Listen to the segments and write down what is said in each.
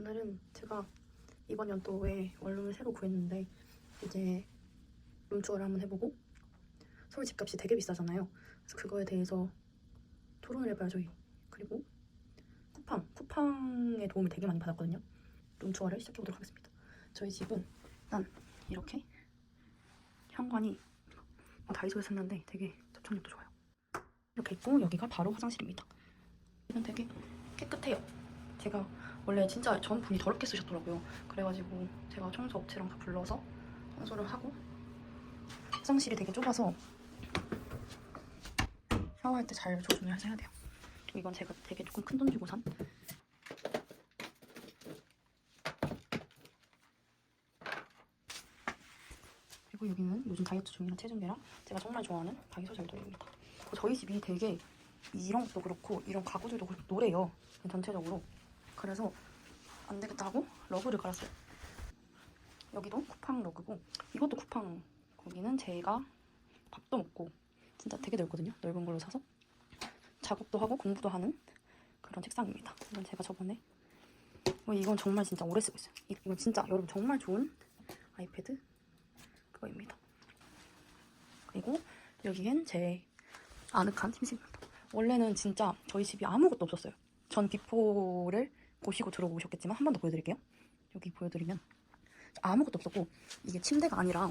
오늘은 제가 이번 연도에 원룸을 새로 구했는데 이제 룸투어를 한번 해보고 서울 집값이 되게 비싸잖아요. 그래서 그거에 대해서 토론을 저희. 그리고 쿠팡, 쿠팡의 도움을 되게 많이 받았거든요. 룸투어를 시작해보도록 하겠습니다. 저희 집은 일단 이렇게 현관이 다이소에서 샀는데 되게 접촉력도 좋아요. 이렇게 있고 여기가 바로 화장실입니다. 이건 되게 깨끗해요. 제가 원래 진짜 전 분이 더럽게 쓰셨더라고요. 그래가지고 제가 청소 업체랑 다 불러서 청소를 하고 화장실이 되게 좁아서 샤워할 때 잘 조준을 해야 돼요. 이건 제가 되게 조금 큰 돈 주고 산 그리고 여기는 요즘 다이어트 중이라 체중계랑 제가 정말 좋아하는 다이소 절도입니다. 저희 집이 되게 이런 것도 그렇고 이런 가구들도 그렇고 노래요. 전체적으로. 그래서 안 되겠다 하고 러그를 갈았어요. 여기도 쿠팡 러그고 이것도 쿠팡 거기는 제가 밥도 먹고 진짜 되게 넓거든요. 넓은 걸로 사서 작업도 하고 공부도 하는 그런 책상입니다. 이건 제가 저번에 어, 이건 정말 진짜 오래 쓰고 있어요. 이- 이건 진짜 여러분 정말 좋은 아이패드 그거입니다. 그리고 여기엔 제 아늑한 침실입니다. 원래는 진짜 저희 집이 아무것도 없었어요. 전 비포를 보시고 들어오셨겠지만 한 번 더 보여드릴게요. 여기 보여드리면 아무것도 없었고 이게 침대가 아니라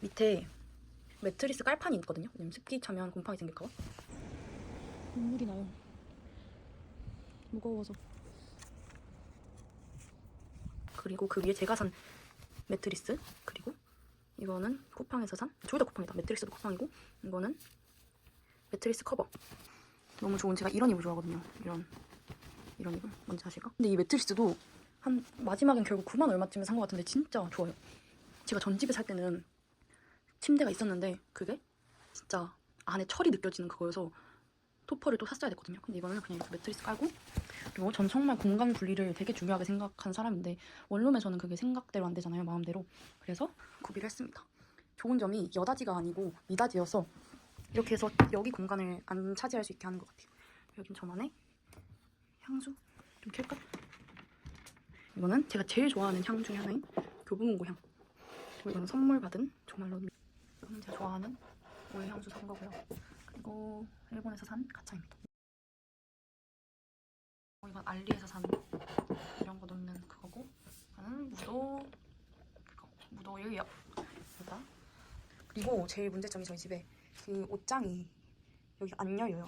밑에 매트리스 깔판이 있거든요. 왜냐면 습기 차면 곰팡이 생길까 봐. 눈물이 나요. 무거워서. 그리고 그 위에 제가 산 매트리스 그리고 이거는 쿠팡에서 산둘다 쿠팡이다. 매트리스도 쿠팡이고 이거는 매트리스 커버. 너무 좋은 제가 이런 이불 좋아하거든요. 이런 이런 이불 뭔지 아실까? 근데 이 매트리스도 한 마지막엔 결국 9만 얼마쯤에 산 것 같은데 진짜 좋아요. 제가 전 집에 살 때는 침대가 있었는데 그게 진짜 안에 철이 느껴지는 그거여서 토퍼를 또 샀어야 됐거든요. 근데 이거는 그냥 이렇게 매트리스 깔고 그리고 전 정말 공간 분리를 되게 중요하게 생각한 사람인데 원룸에서는 그게 생각대로 안 되잖아요. 마음대로. 그래서 구비를 했습니다. 좋은 점이 여다지가 아니고 미다지여서 이렇게 해서 여기 공간을 안 차지할 수 있게 하는 것 같아요. 여긴 저만의 향수 좀 켤까? 이거는 제가 제일 좋아하는 향 중에 하나인 교보문고 향. 그리고 이거는 선물 받은 조말로. 이거는 제가 좋아하는 오일 향수 산 거고요. 그리고 일본에서 산 가차입니다. 어, 이건 알리에서 산 이런 거 넣는 그거고, 이거는 무도 그거 무도일이요. 입니다. 그리고 제일 문제점이 저희 집에 그 옷장이 여기 안 열려요.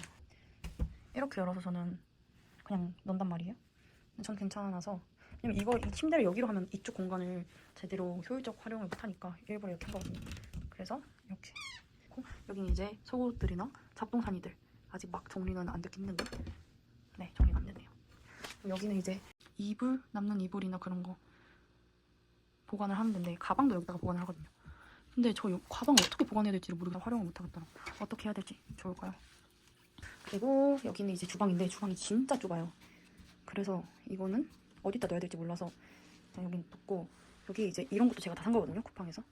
이렇게 열어서 저는 그냥 넣는단 말이에요. 전 괜찮아서 왜냐면 이거 이 침대를 여기로 하면 이쪽 공간을 제대로 효율적 활용을 못하니까 일부러 이렇게 한 거거든요. 그래서 이렇게 여기는 이제 속옷들이나 잡동사니들 아직 막 정리는 안 됐긴 했는데 네 정리가 안 됐네요. 여기는 이제 이불 남는 이불이나 그런 거 보관을 하는 데인데 가방도 여기다가 보관을 하거든요. 근데 저 요- 가방을 어떻게 보관해야 될지를 모르겠어 활용을 못 하겠더라고. 어떻게 해야 될지 좋을까요? 그리고 여기는 이제 주방인데 주방이 진짜 좁아요. 그래서 이거는 어디다 넣어야 될지 몰라서 그냥 여기 뒀고 여기 이제 이런 것도 제가 다 산 거거든요 쿠팡에서.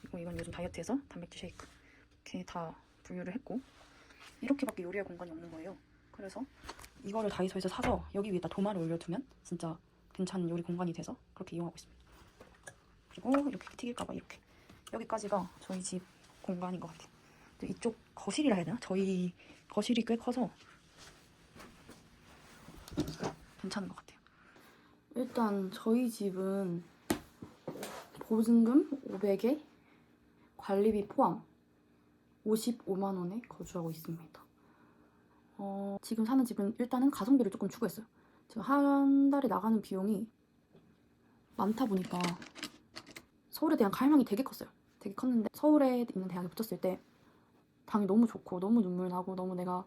그리고 이건 요즘 다이어트해서 단백질 쉐이크 이렇게 다 분류를 했고 이렇게밖에 요리할 공간이 없는 거예요. 그래서 이거를 다이소에서 사서 여기 위에다 도마를 올려두면 진짜 괜찮은 요리 공간이 돼서 그렇게 이용하고 있습니다. 그리고 이렇게 튀길까봐 이렇게 여기까지가 저희 집 공간인 것 같아요. 이쪽 거실이라 해야 되나? 저희 거실이 꽤 커서 괜찮은 것 같아요. 일단 저희 집은 보증금 500에 관리비 포함 55만 원에 거주하고 있습니다. 어, 지금 사는 집은 일단은 가성비를 조금 추구했어요. 제가 한 달에 나가는 비용이 많다 보니까 서울에 대한 갈망이 되게 컸어요. 되게 컸는데 서울에 있는 대학에 붙었을 때 당이 너무 좋고 너무 눈물 나고 너무 내가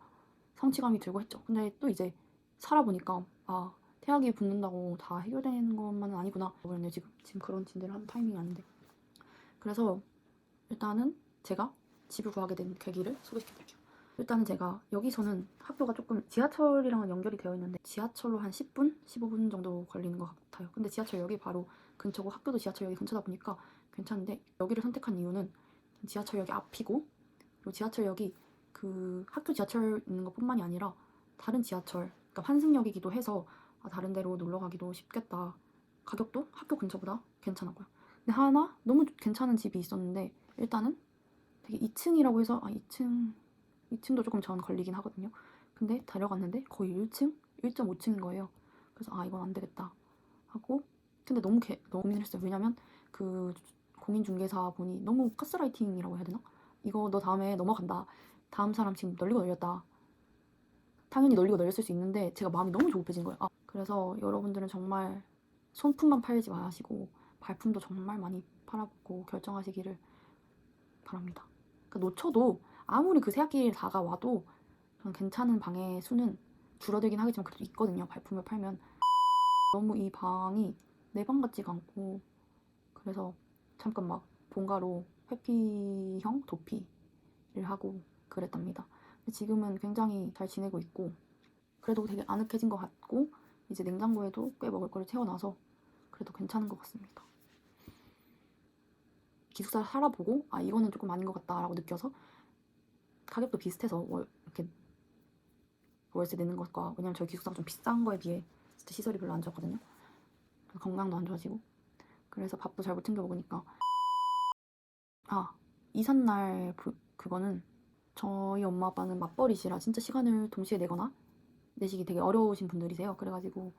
성취감이 들고 했죠. 근데 또 이제 살아보니까 아 태학이 붙는다고 다 해결되는 것만은 아니구나. 그러네 지금 지금 그런 진대를 하는 타이밍이 아닌데. 그래서 일단은 제가 집을 구하게 된 계기를 소개시켜드릴게요. 일단은 제가 여기서는 학교가 조금 지하철이랑은 연결이 되어 있는데 지하철로 한 10분, 15분 정도 걸리는 것 같아요. 근데 지하철역이 바로 근처고 학교도 지하철역이 근처다 보니까 괜찮은데 여기를 선택한 이유는 지하철역이 앞이고 그리고 지하철역이 그 학교 지하철 있는 것뿐만이 아니라 다른 지하철, 그러니까 환승역이기도 해서 아, 다른 데로 놀러 가기도 쉽겠다. 가격도 학교 근처보다 괜찮았고요. 근데 하나 너무 괜찮은 집이 있었는데 일단은 되게 2층이라고 해서 아 2층 2층도 조금 전 걸리긴 하거든요. 근데 데려갔는데 거의 1층, 1.5층인 거예요. 그래서 아 이건 안 되겠다 하고 근데 너무 개, 너무 고민했어요. 왜냐면 그 공인중개사 분이 너무 가스라이팅이라고 해야 되나? 이거 너 다음에 넘어간다. 다음 사람 지금 널리고 널렸다. 당연히 널리고 널렸을 수 있는데 제가 마음이 너무 조급해진 거예요. 아, 그래서 여러분들은 정말 손품만 팔지 마시고 발품도 정말 많이 팔아보고 결정하시기를 바랍니다. 그 놓쳐도 아무리 그 새학기 다가와도 괜찮은 방의 수는 줄어들긴 하겠지만 그래도 있거든요. 발품을 팔면 너무 이 방이 내 방 같지가 않고 그래서 잠깐 막 본가로 회피형 도피를 하고 그랬답니다. 지금은 굉장히 잘 지내고 있고 그래도 되게 아늑해진 것 같고 이제 냉장고에도 꽤 먹을 거를 채워놔서 그래도 괜찮은 것 같습니다. 기숙사 살아보고 아 이거는 조금 아닌 것 같다라고 느껴서 가격도 비슷해서 월, 이렇게 월세 내는 것과 왜냐면 저희 기숙사가 좀 비싼 거에 비해 진짜 시설이 별로 안 좋았거든요. 건강도 안 좋아지고 그래서 밥도 잘 못 챙겨 먹으니까 아 이삿날 그, 그거는 저희 엄마 아빠는 맞벌이시라 진짜 시간을 동시에 내거나 내시기 되게 어려우신 분들이세요. 그래가지고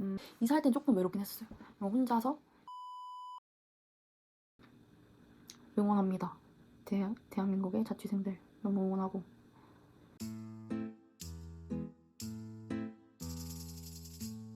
음, 이사할 땐 조금 외롭긴 했어요. 혼자서 응원합니다. 대, 대한민국의 자취생들 너무 응원하고